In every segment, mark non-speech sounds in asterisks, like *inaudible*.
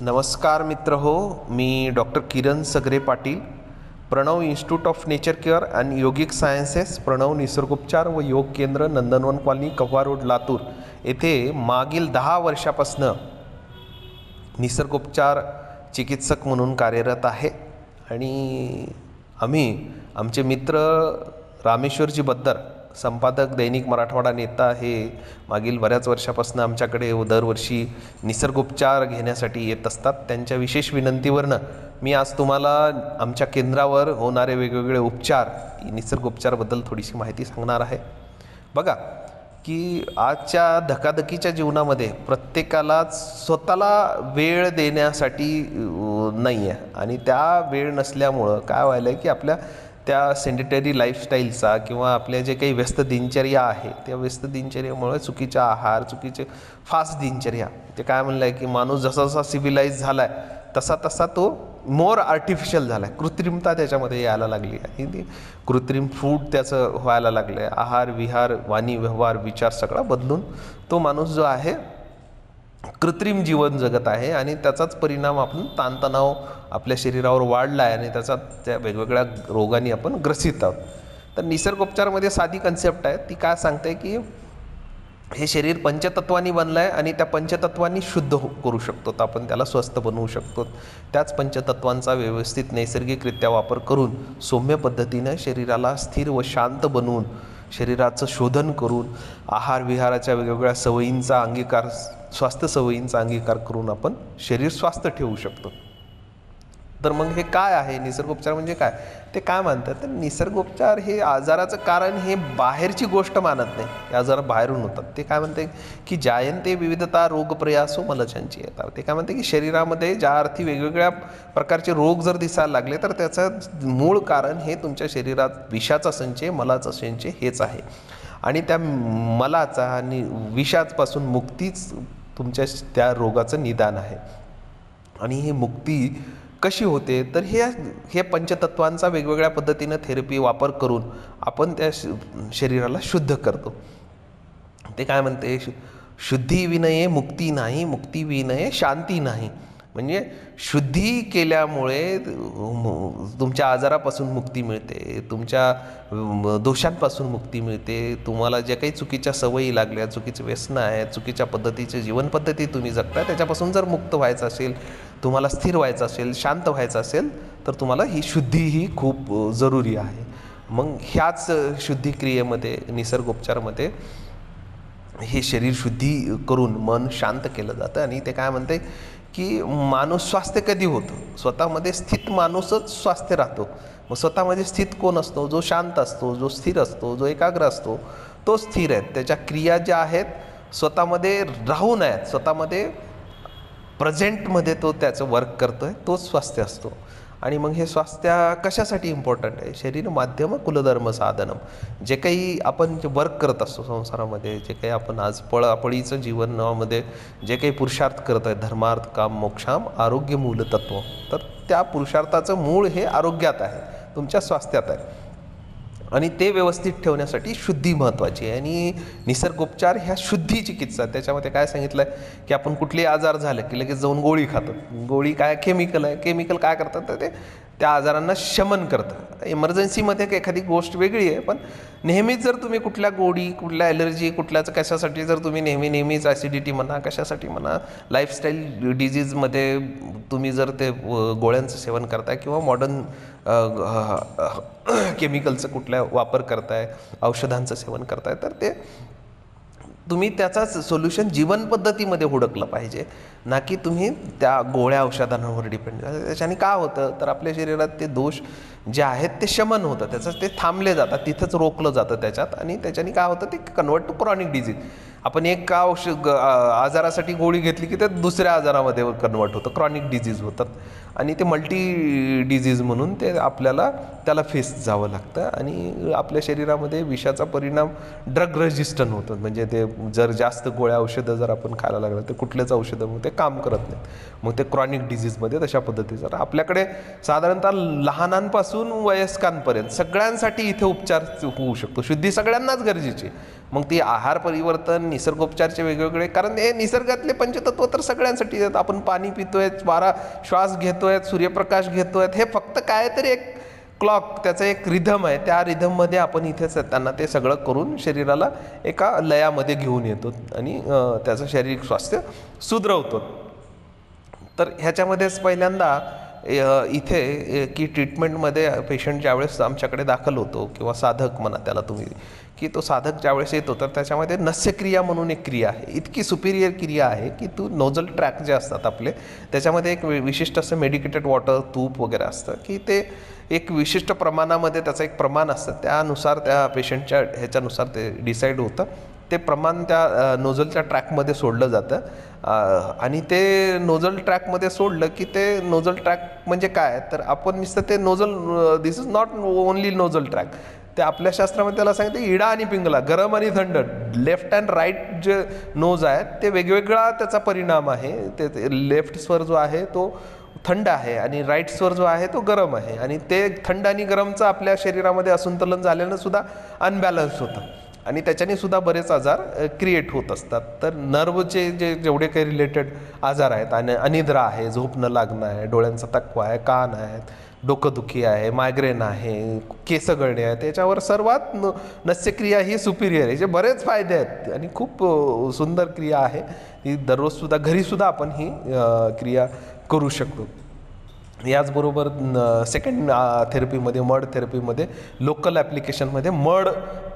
नमस्कार मित्र हो मी doctor Kiran Sagare Patil Pranav institute of nature care and yogic sciences Pranav निसर्गोपचार व योग केंद्र नंदनवन कॉलनी कव्वा रोड लातूर. येथे मागील दहा वर्षापासनं निसर्गोपचार चिकित्सक म्हणून कार्यरत आहे. आणि आम्ही आमचे मित्र रामेश्वरजी बद्दर संपादक दैनिक मराठवाडा नेता हे मागील बऱ्याच वर्षापासून आमच्याकडे दरवर्षी निसर्गोपचार घेण्यासाठी येत असतात. त्यांच्या विशेष विनंतीवरनं मी आज तुम्हाला आमच्या केंद्रावर होणारे वेगवेगळे उपचार निसर्गोपचारबद्दल थोडीशी माहिती सांगणार आहे. बघा की आजच्या धकाधकीच्या जीवनामध्ये प्रत्येकाला स्वतःला वेळ देण्यासाठी नाही आहे आणि त्या वेळ नसल्यामुळं काय व्हायलं आहे की आपल्या त्या सेंडिटरी लाईफस्टाईलचा किंवा आपल्या जे काही व्यस्त दिनचर्या आहे त्या व्यस्त दिनचर्यामुळे चुकीचा आहार चुकीचे फास्ट दिनचर्या ते काय म्हणलं आहे की माणूस जसा जसा सिव्हिलाइज झाला आहे तसा तसा तो मोर आर्टिफिशियल झाला आहे कृत्रिमता त्याच्यामध्ये यायला लागली आहे. आणि ती कृत्रिम फूड त्याचं व्हायला लागलं आहे आहार विहार वाणी व्यवहार विचार सगळा बदलून तो माणूस जो आहे कृत्रिम जीवन जगत आहे आणि त्याचाच परिणाम आपण ताणतणाव आपल्या शरीरावर वाढला आहे आणि त्याचा त्या वेगवेगळ्या रोगांनी आपण ग्रसित आहोत. तर निसर्गोपचारमध्ये साधी कन्सेप्ट आहे. ती काय सांगते की हे शरीर पंचतत्वांनी बनलं आहे आणि त्या पंचतत्वांनी शुद्ध हो करू शकतो. तर आपण त्याला स्वस्थ बनवू शकतो. त्याच पंचतत्वांचा व्यवस्थित नैसर्गिकरित्या वापर करून सौम्य पद्धतीनं शरीराला स्थिर व शांत बनवून शरीराचं शोधन करून आहार विहाराच्या वेगवेगळ्या सवयींचा अंगीकार स्वास्थ्य सवयींचा अंगीकार करून आपण शरीर स्वास्थ ठेवू शकतो. तर मग हे काय आहे? निसर्गोपचार म्हणजे काय? ते काय मानतात तर निसर्गोपचार हे आजाराचं कारण हे बाहेरची गोष्ट मानत नाही. आजार बाहेरून होतात. ते काय म्हणते की जायंते विविधता रोगप्रयासो प्रयासो येतात. ते काय म्हणते की शरीरामध्ये ज्या अर्थी वेगवेगळ्या प्रकारचे रोग जर दिसायला लागले तर त्याचं मूळ कारण हे तुमच्या शरीरात विषाचा संचय मलाचा संचय हेच आहे. आणि त्या मलाचा आणि विषापासून मुक्तीच तुमच्या त्या रोगाचं निदान आहे. आणि ही मुक्ती कशी होते तर हे हे पंचतत्वांचा वेगवेगळ्या पद्धतीनं थेरपी वापर करून आपण त्या श शरीराला शुद्ध करतो. ते काय म्हणते? शु शुद्धी विनये मुक्ती नाही मुक्ती विनये शांती नाही. म्हणजे शुद्धी केल्यामुळे तुमच्या आजारापासून मुक्ती मिळते तुमच्या दोषांपासून मुक्ती मिळते. तुम्हाला ज्या काही चुकीच्या सवयी लागल्या चुकीचं व्यसनं आहे चुकीच्या पद्धतीचे जीवनपद्धती तुम्ही जगता त्याच्यापासून जर मुक्त व्हायचं असेल तुम्हाला स्थिर व्हायचं असेल शांत व्हायचं असेल तर तुम्हाला ही शुद्धी ही खूप जरुरी आहे. मग ह्याच शुद्धिक्रियेमध्ये निसर्गोपचारमध्ये हे शरीर शुद्धी करून मन शांत केलं जातं आणि ते काय म्हणते की माणूस स्वास्थ्य कधी होतं? स्वतःमध्ये स्थित माणूसच स्वास्थ्य राहतो. मग स्वतःमध्ये स्थित कोण असतो? जो शांत असतो जो स्थिर असतो जो एकाग्र असतो तो स्थिर आहे. त्याच्या क्रिया ज्या आहेत स्वतःमध्ये राहून आहेत स्वतःमध्ये प्रेझेंटमध्ये तो त्याचं वर्क करतो आहे तोच स्वास्थ्य असतो. आणि मग हे स्वास्थ्य कशासाठी इम्पॉर्टंट आहे? शरीर माध्यम कुलधर्म साधनम जे काही आपण जे वर्क करत असतो संसारामध्ये जे काही आपण आज पळापळीचं जीवनामध्ये जे काही पुरुषार्थ करत आहे धर्मार्थ काम मोक्षाम आरोग्य मूलतत्व तर त्या पुरुषार्थाचं मूळ हे आरोग्यात आहे तुमच्या स्वास्थ्यात आहे. आणि ते व्यवस्थित ठेवण्यासाठी शुद्धी महत्त्वाची आहे. आणि निसर्गोपचार ह्या शुद्धी चिकित्सा त्याच्यामध्ये काय सांगितलं आहे की आपण कुठलेही आजार झाले की लगेच जाऊन गोळी खातो गोळी काय केमिकल आहे? केमिकल काय करतात? तर ते त्या आजारांना शमन करतं इमर्जन्सीमध्ये एखादी गोष्ट वेगळी आहे पण नेहमीच जर तुम्ही कुठल्या गोळी कुठल्या ॲलर्जी कुठल्याच कशासाठी जर तुम्ही नेहमी नेहमीच ॲसिडिटी म्हणा कशासाठी म्हणा लाईफस्टाईल डिझीजमध्ये तुम्ही जर ते गोळ्यांचं सेवन करताय किंवा मॉडर्न केमिकलचं *clears throat* कुठल्या वापर करताय औषधांचं सेवन करताय तर ते तुम्ही त्याचाच सोल्युशन जीवनपद्धतीमध्ये हुडकलं पाहिजे. ना की तुम्ही त्या गोळ्या औषधांवर डिपेंड त्याच्याने का होतं तर आपल्या शरीरात ते दोष जे आहेत ते शमन होतं त्याचं ते थांबले जातात तिथंच रोखलं जातं त्याच्यात आणि त्याच्याने काय होतं ते कन्वर्ट टू क्रॉनिक डिझीज आपण एक का औषध आजारासाठी गोळी घेतली की ते दुसऱ्या आजारामध्ये कन्वर्ट होतं क्रॉनिक डिझीज होतात आणि ते मल्टी डिझीज म्हणून ते आपल्याला त्याला फेस जावं लागतं आणि आपल्या शरीरामध्ये विषाचा परिणाम ड्रग रेजिस्टंट होतं. म्हणजे ते जर जास्त गोळ्या औषधं जर आपण खायला लागलं तर कुठलेच औषधं मग ते काम करत नाहीत. मग ते क्रॉनिक डिझीजमध्ये तशा पद्धतीचं आपल्याकडे साधारणतः लहानांपासून वयस्कांपर्यंत सगळ्यांसाठी इथे उपचार होऊ शकतो. शुद्धी सगळ्यांनाच गरजेची मग ती आहार परिवर्तन निसर्गोपचारचे वेगवेगळे कारण हे निसर्गातले पंचतत्व तर सगळ्यांसाठी आपण पाणी पितोय वारा श्वास घेतोय सूर्यप्रकाश घेतोय. हे फक्त काय तरी एक क्लॉक त्याचं एक रिधम आहे. त्या रिधममध्ये आपण इथेच त्यांना ते सगळं करून शरीराला एका लयामध्ये घेऊन येतो आणि त्याचं शारीरिक स्वास्थ्य सुधरवतो. तर ह्याच्यामध्येच पहिल्यांदा इथे की ट्रीटमेंटमध्ये पेशंट ज्यावेळेस आमच्याकडे दाखल होतो किंवा साधक म्हणा त्याला तुम्ही की तो साधक ज्यावेळेस येतो तर त्याच्यामध्ये नस्यक्रिया म्हणून एक क्रिया आहे. इतकी सुपिरियर क्रिया आहे की तू नोझल ट्रॅक जे असतात आपले त्याच्यामध्ये एक विशिष्ट असं मेडिकेटेड वॉटर तूप वगैरे असतं की ते एक विशिष्ट प्रमाणामध्ये त्याचं एक प्रमाण असतं. त्यानुसार त्या पेशंटच्या ह्याच्यानुसार ते डिसाईड होतं. ते प्रमाण त्या नोझलच्या ट्रॅकमध्ये सोडलं जातं. आणि ते नोझल ट्रॅकमध्ये सोडलं की ते नोझल ट्रॅक म्हणजे काय? तर आपण नुसतं ते nasal this is not only nasal tract ते आपल्या शास्त्रामध्ये त्याला सांगते इडा आणि पिंगला गरम आणि थंड लेफ्ट अँड राईट जे नोज आहेत ते वेगवेगळा त्याचा परिणाम आहे. ते लेफ्ट स्वर जो आहे तो थंड आहे आणि राईट स्वर जो आहे तो गरम आहे. आणि ते थंड आणि गरमचं आपल्या शरीरामध्ये असंतुलन झाल्यानं सुद्धा अनबॅलन्स होतं. आणि त्याच्याने सुद्धा बरेच आजार क्रिएट होत असतात. तर नर्वचे जे जेवढे काही रिलेटेड आजार आहेत आणि अनिद्रा आहे झोप न लागणं आहे डोळ्यांचा तक्वा आहे कान आहेत डोकंदुखी आहे मायग्रेन आहे केस गळणे आहे त्याच्यावर सर्वात न नस्यक्रिया ही सुपिरियर आहे जे बरेच फायदे आहेत. आणि खूप सुंदर क्रिया आहे. ही दररोजसुद्धा घरीसुद्धा आपण ही क्रिया करू शकतो. याचबरोबर सेकंड थेरपीमध्ये मड थेरपीमध्ये लोकल ॲप्लिकेशनमध्ये मड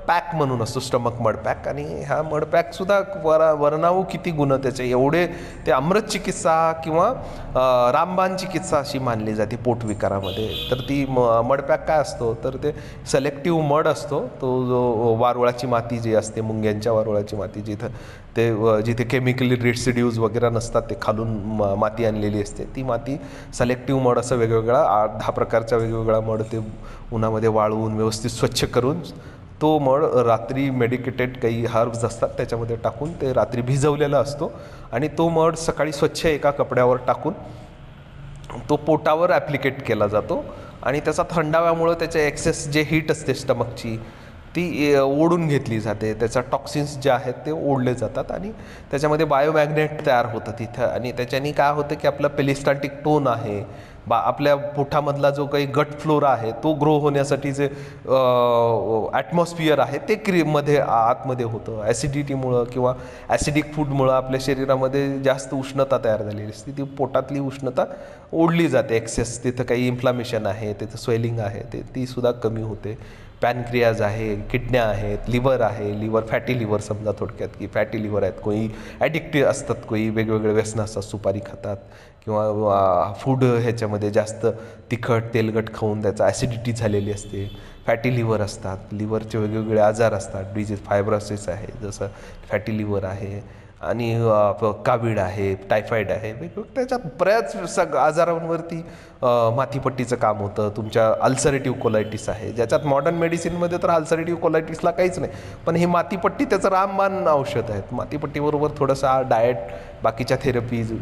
पॅक म्हणून असतो स्टमक मड पॅक आणि ह्या मड पॅकसुद्धा वरा वर्णावू किती गुण त्याचे. एवढे ते अमृत चिकित्सा किंवा रामबान रामबाण चिकित्सा अशी मानली जाते पोटविकारामध्ये. तर ती म मड पॅक काय असतो? तर ते सलेक्टिव्ह मड असतो. तो जो वारुळाची माती जी असते मुंग्यांच्या वारुळाची माती जिथं ते जिथे केमिकली रेसिड्यूज वगैरे नसतात ते खालून म- माती आणलेली असते. ती माती सलेक्टिव्ह मड असं वेगवेगळा आठ दहा प्रकारच्या वेगवेगळा मड ते उन्हामध्ये वाळवून व्यवस्थित स्वच्छ करून तो मड रात्री मेडिकेटेड काही हर्ब्स असतात त्याच्यामध्ये टाकून ते रात्री भिजवलेला असतो. आणि तो मड सकाळी स्वच्छ एका कपड्यावर टाकून तो पोटावर ॲप्लिकेट केला जातो. आणि त्याचा थंडाव्यामुळं त्याचे एक्सेस जे हीट असते स्टमकची ती ओढून घेतली जाते. त्याचा टॉक्सिन्स जे आहेत ते ओढले जातात आणि त्याच्यामध्ये बायोमॅग्नेट तयार होतं तिथं. आणि त्याच्याने काय होतं की आपलं पेलिस्टाटिक टोन आहे. बा आपल्या पोठामधला जो काही गट फ्लोरा आहे तो ग्रो होण्यासाठी जे ॲटमॉस्फिअर आहे ते क्रीममध्ये आतमध्ये होतं. ॲसिडिटीमुळं किंवा ॲसिडिक फूडमुळं आपल्या शरीरामध्ये जास्त उष्णता तयार झालेली असते. ती पोटातली उष्णता ओढली जाते. एक्सेस तिथं काही इन्फ्लामेशन आहे तिथं स्वेलिंग आहे ते तीसुद्धा कमी होते. पॅनक्रियाज आहे किडन्या आहेत लिव्हर आहे. लिव्हर फॅटी लिव्हर समजा थोडक्यात की फॅटी लिव्हर आहेत. कोणी ॲडिक्टिव्ह असतात कोणी वेगवेगळे व्यसनं असतात सुपारी खातात. किंवा फूड ह्याच्यामध्ये जास्त तिखट तेलकट खाऊन त्याचा ॲसिडिटी झालेली असते. फॅटी लिव्हर असतात. लिव्हरचे वेगवेगळे आजार असतात. डिजीज फायब्रोसिस आहे जसं फॅटी लिव्हर आहे आणि कावीड आहे टायफॉईड आहे. वेगवेगळ्या त्याच्यात बऱ्याच सग आजारांवरती मातीपट्टीचं काम होतं. तुमच्या अल्सरेटिव्ह कोलायटिस आहे. ज्याच्यात मॉडर्न मेडिसिनमध्ये तर अल्सरेटिव्ह कोलायटिसला काहीच नाही. पण ही मातीपट्टी त्याचं रामबाण औषध आहेत. मातीपट्टीबरोबर थोडंसं डाएट बाकीच्या थेरपीज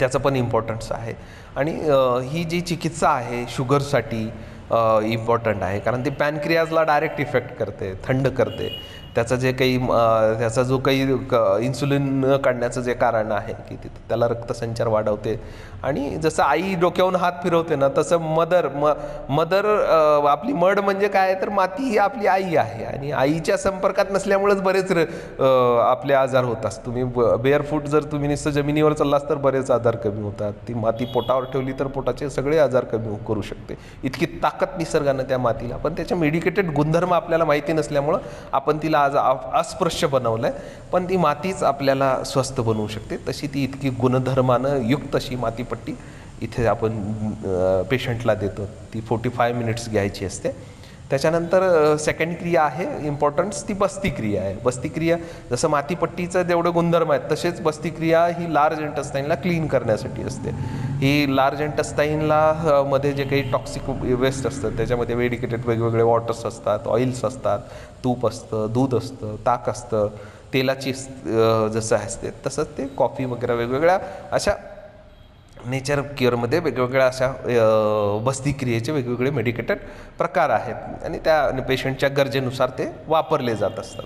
त्याचं पण इम्पॉर्टन्स आहे. आणि ही जी चिकित्सा आहे शुगरसाठी इम्पॉर्टंट आहे. कारण ती पॅनक्रियाजला डायरेक्ट इफेक्ट करते थंड करते. त्याचा जे काही त्याचा जो काही क- इन्सुलिन काढण्याचं जे कारण आहे की ते त्याला रक्तसंचार वाढवते. आणि जसं आई डोक्याहून हात फिरवते ना तसं मदर म मदर आपली मड म्हणजे काय तर माती ही आपली आई आहे. आणि आईच्या संपर्कात नसल्यामुळेच बरेच र- आपले आजार होतात तुम्ही बेअरफूट जर तुम्ही नुसतं जमिनीवर चाललास तर बरेच आजार कमी होतात. ती माती पोटावर ठेवली तर पोटाचे सगळे आजार कमी हो, करू शकते. इतकी ताकद निसर्गानं त्या मातीला. पण त्याच्या मेडिकेटेड गुणधर्म आपल्याला माहिती नसल्यामुळं आपण तिला आज अस्पृश्य बनवलं आहे पण ती मातीच आपल्याला स्वस्त बनवू शकते. तशी ती इतकी गुणधर्मानं युक्त अशी मातीपट्टी इथे आपण पेशंटला देतो. ती फोर्टी फाय मिनिट्स घ्यायची असते. त्याच्यानंतर सेकंड क्रिया आहे इम्पॉर्टन्स ती बस्ती क्रिया आहे. बस्ती क्रिया जसं मातीपट्टीचं जेवढं गुणधर्म आहेत तसेच बस्ती क्रिया ही लार्ज इंटस्टाईनला क्लीन करण्यासाठी असते. ही लार्ज इंटस्टाईनला मध्ये जे काही टॉक्सिक वेस्ट असतं त्याच्यामध्ये वेडिकेटेड वेगवेगळे वॉटर्स असतात ऑइल्स असतात तूप असतं दूध असतं ताक असतं तेलाची जसं असते तसंच ते कॉफी वगैरे वेगवेगळ्या अशा नेचर क्युअरमध्ये वेगवेगळ्या अशा वस्तिक्रियेचे वेगवेगळे मेडिकेटेड प्रकार आहेत. आणि त्या पेशंटच्या गरजेनुसार ते वापरले जात असतात.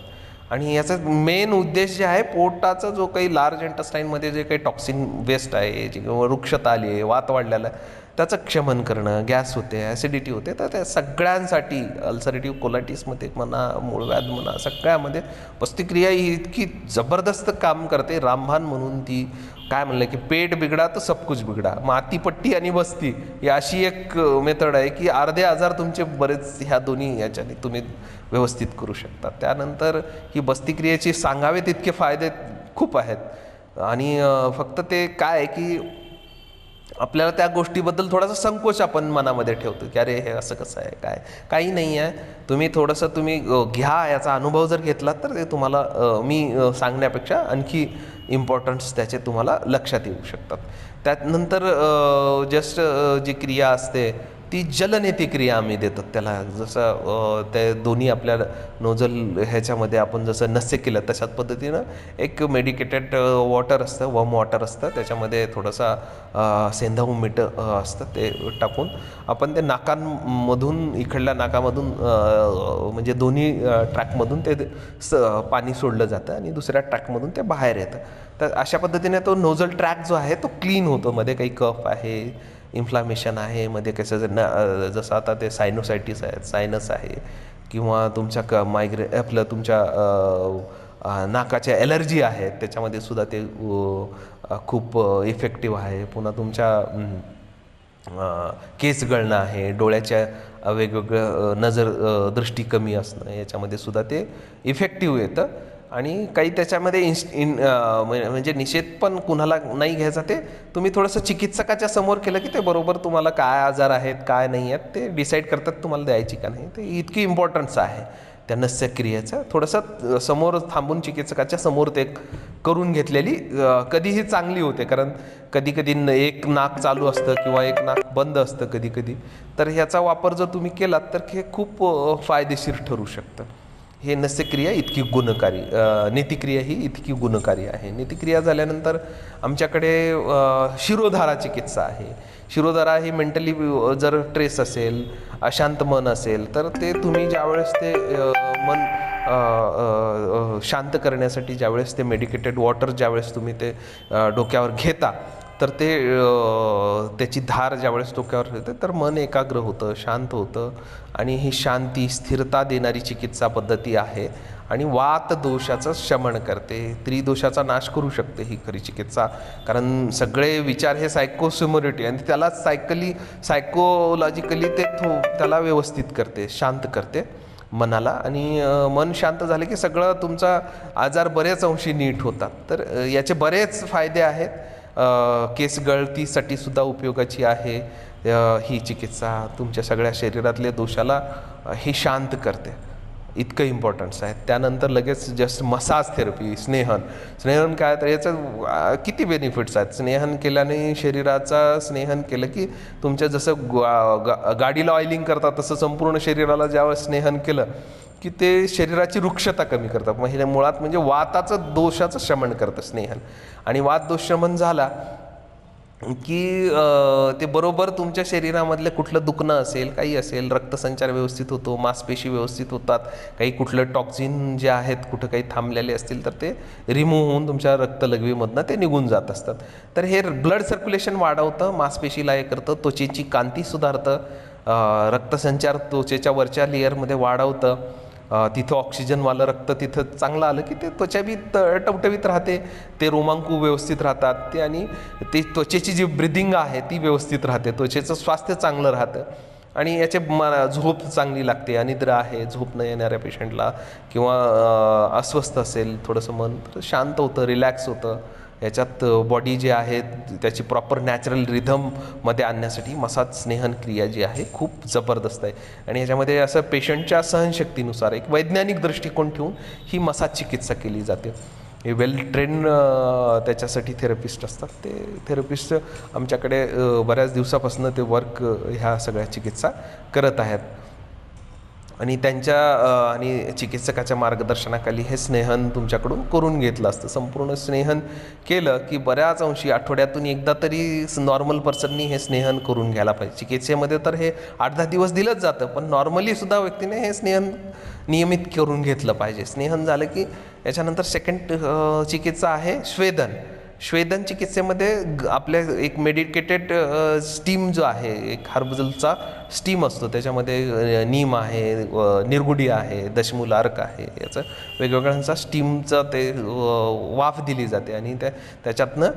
आणि याचा मेन उद्देश जे आहे पोटाचा जो काही लार्ज इंटस्टाईनमध्ये जे काही टॉक्सिन वेस्ट आहे जे किंवा वृक्षता आली आहे वात वाढलेला आहे त्याचं क्षमन करणं गॅस होते ॲसिडिटी होते तर त्या सगळ्यांसाठी अल्सरेटिव्ह कोलायटिसमध्ये म्हणा मूळव्याध म्हणा सगळ्यामध्ये पस्तिक्रिया ही इतकी जबरदस्त काम करते. रामभान म्हणून ती काय म्हणलं की पेट बिघडा तर सबकुच बिघडा. मातीपट्टी आणि बस्ती ही अशी एक मेथड आहे की अर्धे आजार तुमचे बरेच ह्या दोन्ही याच्याने तुम्ही व्यवस्थित करू शकता. त्यानंतर ही बस्तिक्रियेचे सांगावे तितके फायदे खूप आहेत. आणि फक्त ते काय आहे की आपल्याला त्या गोष्टीबद्दल थोडासा संकोच आपण मनामध्ये ठेवतो की अरे हे असं कसं आहे काय? काही नाही आहे. तुम्ही थोडंसं तुम्ही घ्या याचा अनुभव जर घेतला तर ते तुम्हाला मी सांगण्यापेक्षा आणखी इम्पॉर्टन्स त्याचे तुम्हाला लक्षात येऊ शकतात. त्यानंतर जस्ट जी क्रिया असते ती जलनेती क्रिया आम्ही देतात त्याला जसं ते दोन्ही आपल्या नोझल ह्याच्यामध्ये आपण जसं नस्य केलं तशाच पद्धतीनं एक मेडिकेटेड वॉटर असतं वम वॉटर असतं. त्याच्यामध्ये थोडंसा सेंधाऊ मीठ असतं ते टाकून. आपण ते नाकांमधून इकडल्या नाकामधून म्हणजे दोन्ही ट्रॅकमधून ते स पाणी सोडलं जातं आणि दुसऱ्या ट्रॅकमधून ते बाहेर येतं. तर अशा पद्धतीने तो नोझल ट्रॅक जो आहे तो क्लीन होतो. मध्ये काही कफ आहे इन्फ्लामेशन आहे मध्ये कसं जर न जसं आता ते सायनोसायटिस आहेत सायनस आहे किंवा तुमच्या क मायग्रे आपलं तुमच्या नाकाच्या ॲलर्जी आहेत त्याच्यामध्ये सुद्धा ते खूप इफेक्टिव्ह आहे. पुन्हा तुमच्या केस गळणं आहे डोळ्याच्या वेगवेगळं नजर दृष्टी कमी असणं याच्यामध्ये सुद्धा ते इफेक्टिव्ह येतं. आणि काही त्याच्यामध्ये इन्स इन म्हणजे निषेध पण कुणाला नाही घ्यायचा ते तुम्ही थोडंसं चिकित्सकाच्या समोर केलं की ते बरोबर तुम्हाला काय आजार आहेत काय नाही आहेत ते डिसाईड करतात तुम्हाला द्यायची का नाही. ते इतकी इम्पॉर्टन्स आहे. त्या नस्यक्रियेचं थोडंसं समोर थांबून चिकित्सकाच्या समोर ते करून घेतलेली कधीही चांगली होते. कारण कधी कधी न- एक नाक चालू असतं किंवा एक नाक बंद असतं कधी कधी तर ह्याचा वापर जर तुम्ही केलात तर हे खूप फायदेशीर ठरू शकतं. हे नस्यक्रिया इतकी गुणकारी नीतिक्रिया ही इतकी गुणकारी आहे. नीतिक्रिया झाल्यानंतर आमच्याकडे शिरोधारा चिकित्सा आहे. शिरोधारा ही मेंटली जर ट्रेस असेल अशांत मन असेल तर ते तुम्ही ज्यावेळेस ते मन शांत करण्यासाठी ज्यावेळेस ते मेडिकेटेड वॉटर ज्यावेळेस तुम्ही ते डोक्यावर घेता तर ते त्याची धार ज्यावेळेस डोक्यावर येते तर मन एकाग्र होतं शांत होतं आणि ही शांती स्थिरता देणारी चिकित्सा पद्धती आहे आणि वात दोषाचं शमन करते. त्रिदोषाचा नाश करू शकते ही खरी चिकित्सा. कारण सगळे विचार हे सायकोसिमोरिटी आणि त्याला सायकली सायकोलॉजिकली ते थो त्याला व्यवस्थित करते शांत करते मनाला आणि मन शांत झाले की सगळं तुमचा आजार बरेच अंशी नीट होतात. तर याचे बरेच फायदे आहेत. केस गळतीसाठी सुद्धा उपयोगाची आहे. ही चिकित्सा तुमच्या सगळ्या शरीरातल्या दोषाला हे ही शांत करते. इतकं इम्पॉर्टन्स आहे. त्यानंतर लगेच जस्ट मसाज थेरपी स्नेहन. स्नेहन काय तर याचं किती बेनिफिट्स आहेत? स्नेहन केल्याने शरीराचा स्नेहन केलं की तुमच्या जसं गा- गाडीला ऑइलिंग करतात तसं संपूर्ण शरीराला ज्यावेळेस स्नेहन केलं की ते शरीराची वृक्षता कमी करतात. मग हे मुळात म्हणजे वाताचं दोषाचं शमन करतं स्नेहन आणि वात दोष शमन झाला की ते बरोबर तुमच्या शरीरामधलं कुठलं दुखणं असेल काही असेल रक्तसंचार व्यवस्थित होतो मांसपेशी व्यवस्थित होतात काही कुठलं टॉक्झिन जे आहेत कुठं काही थांबलेले असतील तर ते रिमूव्ह होऊन तुमच्या रक्तलघवीमधनं ते निघून जात असतात. तर हे ब्लड सर्क्युलेशन वाढवतं मांसपेशीला हे करतं त्वचेची कांती सुधारतं रक्तसंचार त्वचेच्या वरच्या लेअरमध्ये वाढवतं. तिथं ऑक्सिजनवालं रक्त तिथं चांगलं आलं की ते त्वचा बी टवटवीत राहते. ते रोमांकू व्यवस्थित राहतात. ते आणि ते त्वचेची जी ब्रिदिंग आहे ती व्यवस्थित राहते. त्वचेचं स्वास्थ्य चांगलं राहतं. आणि याचे म झोप चांगली लागते. अनिद्रा आहे झोप न येणाऱ्या पेशंटला किंवा अस्वस्थ असेल थोडंसं मन तर शांत होतं रिलॅक्स होतं. याच्यात बॉडी जी आहे त्याची प्रॉपर नॅचरल रिधममध्ये आणण्यासाठी मसाज स्नेहन क्रिया जी आहे खूप जबरदस्त आहे. आणि याच्यामध्ये असं पेशंटच्या सहनशक्तीनुसार एक वैज्ञानिक दृष्टिकोन ठेवून ही मसाज चिकित्सा केली जाते. हे वेल ट्रेन त्याच्यासाठी थेरपिस्ट असतात. ते थेरपिस्ट आमच्याकडे बऱ्याच दिवसापासून ते वर्क ह्या सगळ्या चिकित्सा करत आहेत. आणि त्यांच्या आणि चिकित्सकाच्या मार्गदर्शनाखाली हे स्नेहन तुमच्याकडून करून घेतलं असतं. संपूर्ण स्नेहन केलं की बऱ्याच अंशी आठवड्यातून एकदा तरी नॉर्मल पर्सननी हे स्नेहन करून घ्यायला पाहिजे. चिकित्सेमध्ये तर हे आठ दहा दिवस दिलंच जातं पण नॉर्मली सुद्धा व्यक्तीने हे स्नेहन नियमित करून घेतलं पाहिजे. स्नेहन झालं की याच्यानंतर सेकंड चिकित्सा आहे स्वेदन श्वेदन चिकित्सेमध्ये ग- आपल्या एक मेडिकेटेड स्टीम जो आहे एक हर्बलचा स्टीम असतो. त्याच्यामध्ये नीम आहे निर्गुडी निरगुडी आहे दशमूल अर्क आहे याचं वेगवेगळ्यांचा स्टीमचा ते वाफ दिली जाते. आणि त्या त्याच्यातनं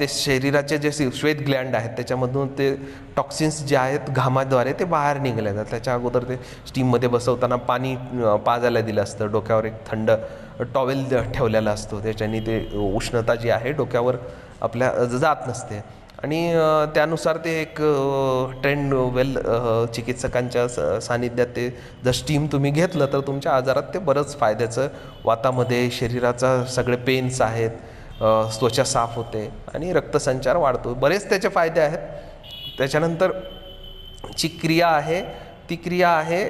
ते शरीराचे जे श्वेत ग्लँड आहेत त्याच्यामधून ते टॉक्सिन्स जे आहेत घामाद्वारे ते बाहेर निघले जातात. त्याच्या अगोदर ते स्टीममध्ये बसवताना पाणी पाजायला दिलं असतं. डोक्यावर एक थंड टॉवेल ठेवलेला असतो. त्याच्याने ते उष्णता जी आहे डोक्यावर आपल्या जात नसते. आणि त्यानुसार ते एक ट्रेंड वेल चिकित्सकांच्या स- सानिध्यात ते जर स्टीम तुम्ही घेतलं तर तुमच्या आजारात ते बरंच फायद्याचं. वातामध्ये शरीराचा सगळे पेन्स आहेत त्वचा साफ होते आणि रक्तसंचार वाढतो. बरेच त्याचे फायदे आहेत. त्याच्यानंतर ची क्रिया आहे ती क्रिया आहे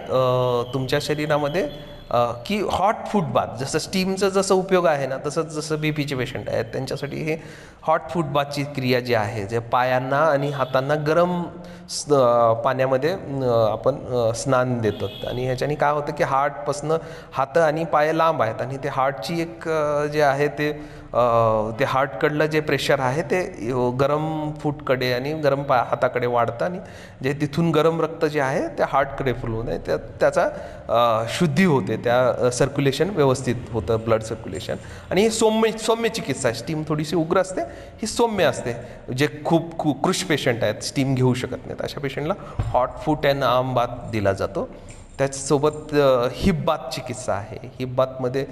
तुमच्या शरीरामध्ये की हॉट फूड बाथ जसं स्टीमचं जसं उपयोग आहे ना तसंच जसं बी पीचे पेशंट आहेत त्यांच्यासाठी हे हॉट फूड बाथची क्रिया जी आहे जे पायांना आणि हातांना गरम पाण्यामध्ये आपण स्नान देतो आणि ह्याच्याने काय होतं की हार्टपासनं हात आणि पाय लांब आहेत आणि ते हार्टची एक जे आहे ते ते हार्टकडलं जे प्रेशर आहे ते गरम फूटकडे आणि गरम पा हाताकडे वाढतं आणि जे तिथून गरम रक्त जे आहे ते हार्टकडे फ्लो होतं त्या त्याचा शुद्धी होते. त्या सर्क्युलेशन व्यवस्थित होतं ब्लड सर्क्युलेशन आणि ही सौम्य सौम्य चिकित्सा स्टीम थोडीशी उग्र असते. ही सौम्य असते. जे खूप खू कृश पेशंट आहेत स्टीम घेऊ शकत नाहीत. अशा पेशंटला हॉट फूट अँड आम दिला जातो. त्याचसोबत हिब्बातची किस्सा चिकित्सा आहे. हिब्बातमध्ये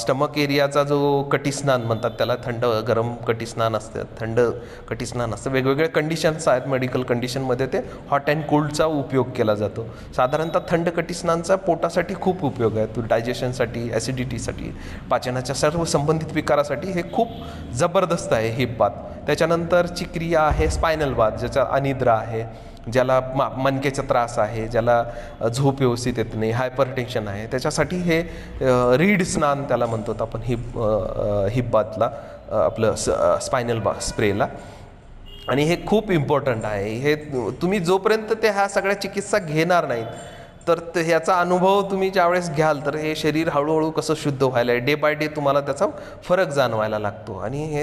स्टमक एरियाचा जो कटिस्नान म्हणतात त्याला थंड गरम कटिस्नान असतं. थंड कटिस्नान असतं. वेगवेगळ्या कंडिशन्स आहेत. मेडिकल कंडिशनमध्ये ते हॉट अँड कोल्डचा उपयोग केला जातो. साधारणतः थंड कटिस्नानचा पोटासाठी खूप उपयोग आहे. तो डायजेशनसाठी ॲसिडिटीसाठी पाचनाच्या सर्व संबंधित विकारासाठी हे खूप जबरदस्त आहे हिब्बात. त्याच्यानंतर त्याच्यानंतरची क्रिया आहे स्पायनल बाथ ज्याचा अनिद्रा आहे. ज्याला मा मनकेचा त्रास आहे ज्याला झोप व्यवस्थित येत नाही हायपर टेन्शन आहे त्याच्यासाठी हे रीड स्नान त्याला म्हणतो आपण हिप हिप बाथला आपलं स्पायनल बा स्प्रेला आणि हे खूप इम्पॉर्टंट आहे. हे तुम्ही जोपर्यंत ते ह्या सगळ्या चिकित्सा घेणार नाहीत तर ते ह्याचा अनुभव तुम्ही ज्यावेळेस घ्याल तर हे शरीर हळूहळू कसं शुद्ध व्हायला आहे डे बाय डे तुम्हाला त्याचा फरक जाणवायला लागतो. आणि हे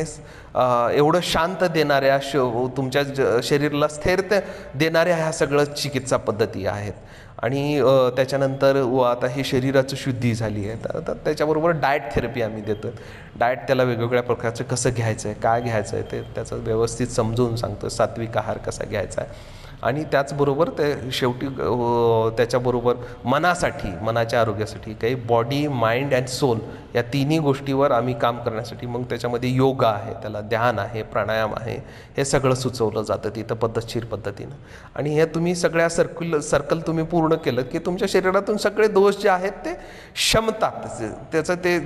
एवढं शांत देणाऱ्या श तुमच्या ज शरीराला स्थिरता देणाऱ्या ह्या सगळं चिकित्सा पद्धती आहेत. आणि त्याच्यानंतर व आता हे शरीराचं शुद्धी झाली आहे. तर तर त्याच्याबरोबर डाएट थेरपी आम्ही देतो डाएट त्याला वेगवेगळ्या प्रकारचं कसं घ्यायचं आहे काय घ्यायचं आहे ते त्याचं व्यवस्थित समजून सांगतो सात्विक आहार कसा घ्यायचा आहे. आणि त्याचबरोबर ते शेवटी त्याच्याबरोबर मनासाठी मनाच्या आरोग्यासाठी काही बॉडी माइंड अँड सोल या तिन्ही गोष्टीवर आम्ही काम करण्यासाठी मग त्याच्यामध्ये योगा आहे त्याला ध्यान आहे प्राणायाम आहे हे सगळं सुचवलं जातं तिथं पद्धतशीर पद्धतीनं. आणि हे तुम्ही सगळ्या सर्क्युल सर्कल तुम्ही पूर्ण केलं की तुमच्या शरीरातून सगळे दोष जे आहेत ते क्षमतात त्याचं ते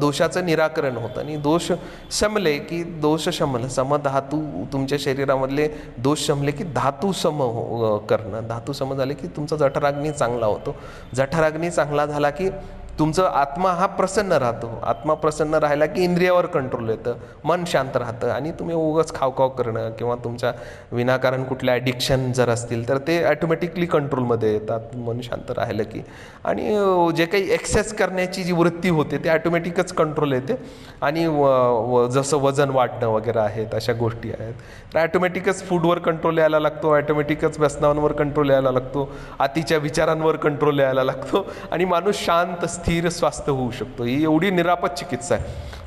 दोषाचं निराकरण होतं आणि दोष शमले की दोष शमल. समधातू तुमच्या शरीरामधले दोष शमले की धातू सम हो- करणं. धातू सम झाले की तुमचा जठराग्नी चांगला होतो. जठराग्नी चांगला झाला की तुमचं आत्मा हा प्रसन्न राहतो. आत्मा प्रसन्न राहिला की इंद्रियावर कंट्रोल येतं. मन शांत राहतं आणि तुम्ही उगच खावखाव करणं किंवा तुमच्या विनाकारण कुठल्या ॲडिक्शन जर असतील तर ते ॲटोमॅटिकली कंट्रोलमध्ये येतात. मन शांत राहिलं की. आणि जे काही एक्सेस करण्याची जी वृत्ती होते ते ॲटोमॅटिकच कंट्रोल येते. आणि व व- जसं वजन वाढणं वगैरे आहेत अशा गोष्टी आहेत. तर ॲटोमॅटिकच फूडवर कंट्रोल यायला लागतो. ॲटोमॅटिकच व्यसनांवर कंट्रोल यायला लागतो. अतिच्या विचारांवर कंट्रोल यायला लागतो. आणि माणूस शांत असतो स्थिर स्वास्थ्य होऊ शकतो. ही एवढी निरापद चिकित्सा आहे.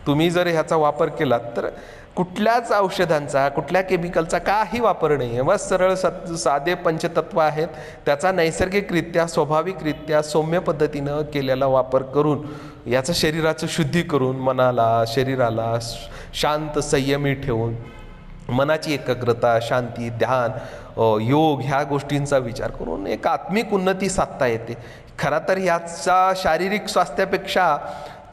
तुम्ही जर ह्याचा वापर केलात तर कुठल्याच औषधांचा कुठल्या केमिकलचा काही वापर नाही आहे. बस सरळ सत साधे पंचतत्व आहेत. त्याचा नैसर्गिकरित्या स्वाभाविकरित्या सौम्य पद्धतीनं केलेला वापर करून याचं शरीराचं शुद्धी करून मनाला शरीराला श- शांत संयमी ठेवून मनाची एकाग्रता शांती ध्यान योग ह्या गोष्टींचा विचार करून एक आत्मिक उन्नती साधता येते. खरा तर ह्याचा शारीरिक स्वास्थ्यापेक्षा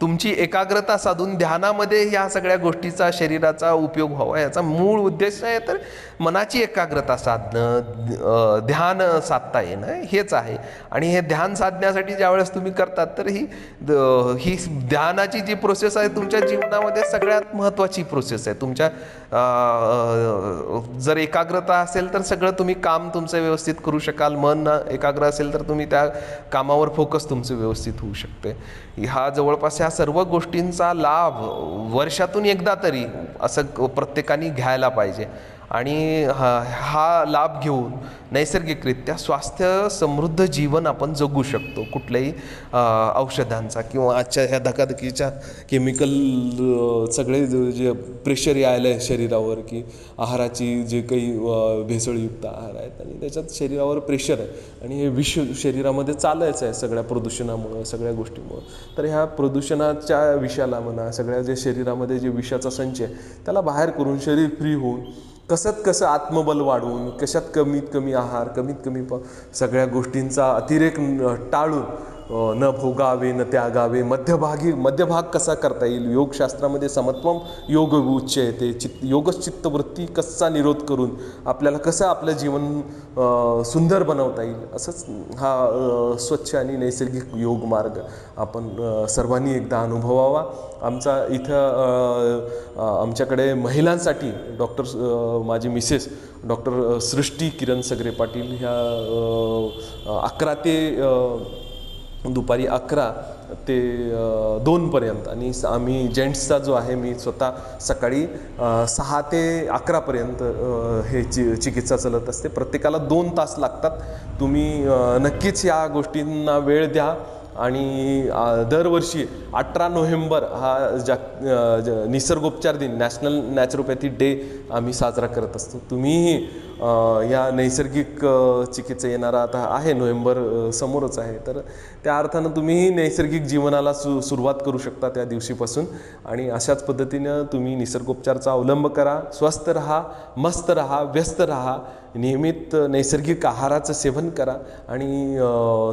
तुमची एकाग्रता साधून ध्यानामध्ये ह्या सगळ्या गोष्टीचा शरीराचा उपयोग व्हावा याचा मूळ उद्देश आहे. तर मनाची एकाग्रता साधणं ध्यान साधता येणं हेच आहे. आणि हे ध्यान साधण्यासाठी ज्यावेळेस तुम्ही करतात तर ही द- ही ध्यानाची जी प्रोसेस आहे तुमच्या जीवनामध्ये सगळ्यात महत्त्वाची प्रोसेस आहे. तुमच्या जर एकाग्रता असेल तर सगळं तुम्ही काम तुमचं व्यवस्थित करू शकाल. मन एकाग्र असेल तर तुम्ही त्या कामावर फोकस तुमचं व्यवस्थित होऊ शकते. ह्या जवळपास ह्या सर्व गोष्टींचा लाभ वर्षातून एकदा तरी असं प्रत्येकाने घ्यायला पाहिजे. आणि हा हा लाभ घेऊन नैसर्गिकरित्या स्वास्थ्य समृद्ध जीवन आपण जगू शकतो कुठल्याही औषधांचा किंवा आजच्या ह्या धकाधकीच्या केमिकल सगळे जे- प्रेशर यायलं आहे शरीरावर की आहाराची जे काही भेसळयुक्त आहार आहेत आणि त्याच्यात शरीरावर प्रेशर आहे. आणि हे विष शरीरामध्ये चालायचं आहे सगळ्या प्रदूषणामुळं सगळ्या गोष्टीमुळं. तर ह्या प्रदूषणाच्या विषाला म्हणा सगळ्या जे शरीरामध्ये जे विषाचा संच आहे त्याला बाहेर करून शरीर फ्री होऊन कसत कसं आत्मबल वाढवून कशात कमीत कमी आहार कमीत कमी प सगळ्या गोष्टींचा अतिरेक टाळून न भोगावे न त्यागावे मध्यभागी मध्यभाग कसा करता येईल? योगशास्त्रामध्ये समत्वम योग उच्च येते चित्त योगचित्तवृत्ती कसा निरोध करून आपल्याला कसं आपलं जीवन सुंदर बनवता येईल? असंच हा स्वच्छ आणि नैसर्गिक योग मार्ग आपण सर्वांनी एकदा अनुभवावा. आमचा इथं आमच्याकडे महिलांसाठी डॉक्टर माझी मिसेस डॉक्टर सृष्टी किरण सगरे पाटील ह्या अकरा ते दुपारी अकरा ते दोनपर्यंत आणि आम्ही जेंट्सचा जो आहे मी स्वतः सकाळी सहा ते अकरापर्यंत हे चि चिकित्सा चालत असते. प्रत्येकाला दोन तास लागतात. तुम्ही नक्कीच या गोष्टींना वेळ द्या. आणि दरवर्षी अठरा नोव्हेंबर हा जाग निसर्गोपचार दिन नॅशनल नॅचरोपॅथी डे आम्ही साजरा करत असतो. तुम्हीही या नैसर्गिक चिकित्सा येणारा आता आहे नोव्हेंबर समोरच आहे. तर त्या अर्थानं तुम्हीही नैसर्गिक जीवनाला सु सुरुवात करू शकता त्या दिवशीपासून. आणि अशाच पद्धतीनं तुम्ही निसर्गोपचारचा अवलंब करा स्वस्थ राहा मस्त राहा व्यस्त राहा नियमित नैसर्गिक आहाराचं सेवन करा. आणि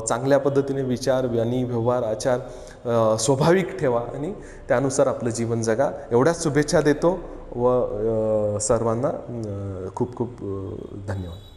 चांगल्या पद्धतीने विचार आणि व्यवहार आचार स्वाभाविक ठेवा. आणि त्यानुसार आपलं जीवन जगा. एवढ्याच शुभेच्छा देतो. व सर्वांना खूप खूप धन्यवाद.